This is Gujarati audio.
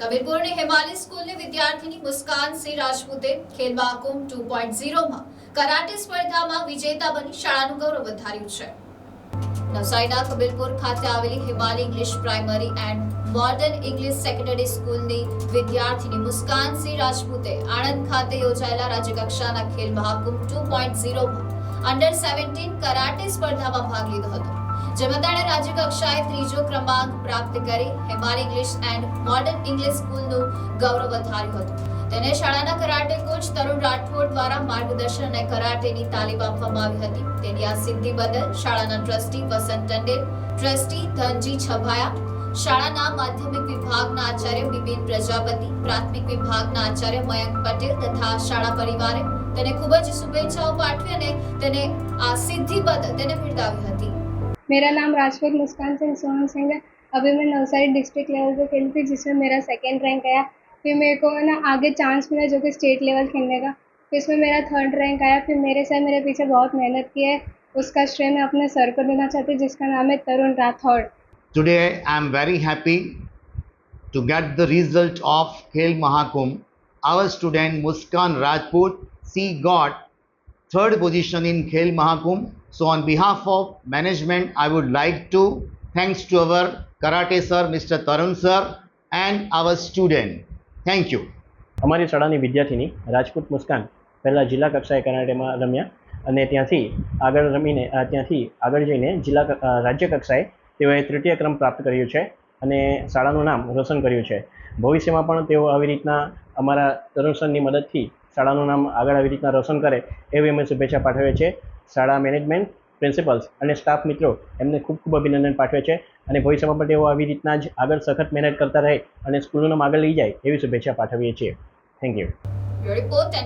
કબીરપુરની હિમાલય સ્કૂલની વિદ્યાર્થીની મુસ્કાન સિંહ રાજપૂતે ખેલ મહાકુંભ ટુ પોઈન્ટ ઝીરોમાં કરાટે સ્પર્ધામાં વિજેતા બની શાળાનું ગૌરવ વધાર્યું છે. નવસારીના કબીરપુર ખાતે આવેલી Himalaya English primary and modern English secondary સ્કૂલની વિદ્યાર્થીની મુસ્કાન સિંહ રાજપૂતે આણંદ ખાતે યોજાયેલા રાજ્યકક્ષાના ખેલ મહાકુંભ ટુ પોઈન્ટ ઝીરોમાં અંડર સેવન્ટીન કરાટે સ્પર્ધામાં ભાગ લીધો હતો. જેમાં તેણે રાજ્યકક્ષાએ ત્રીજો ક્રમાંક પ્રાપ્ત કરી Himalaya English and modern English સ્કૂલનું ગૌરવ વધાર્યું હતું. તેને શાળાના કરાટે કોચ તરુણ રાઠોડ દ્વારા માર્ગદર્શન અને કરાટેની તાલીમ આપવામાં આવી હતી. તેની આ સિદ્ધિ બદલ શાળાના ટ્રસ્ટી વસંત ટંડેલ, ટ્રસ્ટી ધનજી છભાયા, શાળાના માધ્યમિક વિભાગના આચાર્ય બિપિન પ્રજાપતિ, પ્રાથમિક વિભાગના આચાર્ય મયંક પટેલ તથા શાળા પરિવારે તેને ખૂબ જ શુભેચ્છાઓ પાઠવી અને તેને આ સિદ્ધિ બદલ તેને બિરદાવી હતી. मेरा नाम राजपूत मुस्कान सिंह सोहन सिंह है। अभी मैं नवसारी डिस्ट्रिक्ट लेवल पे खेली थी जिसमें मेरा सेकेंड रैंक आया। फिर मेरे को है ना आगे चांस मिला जो कि स्टेट लेवल खेलने का। फिर इसमें मेरा थर्ड रैंक आया। फिर मेरे सर मेरे पीछे बहुत मेहनत की है। उसका श्रेय मैं अपने सर को देना चाहती हूँ जिसका नाम है Tarun Rathore today I am very happy to get the result of Khel Mahakumbh. Our student Muskan Rajput, she got third position in Khel Mahakumbh. So on behalf of management, I would like to thanks to our karate sir, Mr. Tarun sir, and our student. Thank you. અમારી શાળાની વિદ્યાર્થીની રાજપૂત મુસ્કાન પહેલાં જિલ્લા કક્ષાએ કરાટેમાં રમ્યા અને ત્યાંથી આગળ રમીને ત્યાંથી આગળ જઈને જિલ્લા રાજ્ય કક્ષાએ તેઓએ તૃતીય ક્રમ પ્રાપ્ત કર્યું છે અને શાળાનું નામ રોશન કર્યું છે ભવિષ્યમાં પણ તેઓ આવી રીતના અમારા તરુણ સરની મદદથી શાળાનું નામ આગળ આવી રીતના રોશન કરે એવી અમે શુભેચ્છા પાઠવીએ છીએ. શાળા મેનેજમેન્ટ, પ્રિન્સિપલ્સ અને સ્ટાફ મિત્રો એમને ખૂબ ખૂબ અભિનંદન પાઠવે છે અને ભવિષ્યમાં પણ તેઓ આવી રીતના જ આગળ સખત મહેનત કરતા રહે અને સ્કૂલનું નામ આગળ લઈ જાય એવી શુભેચ્છા પાઠવીએ છીએ. Thank you report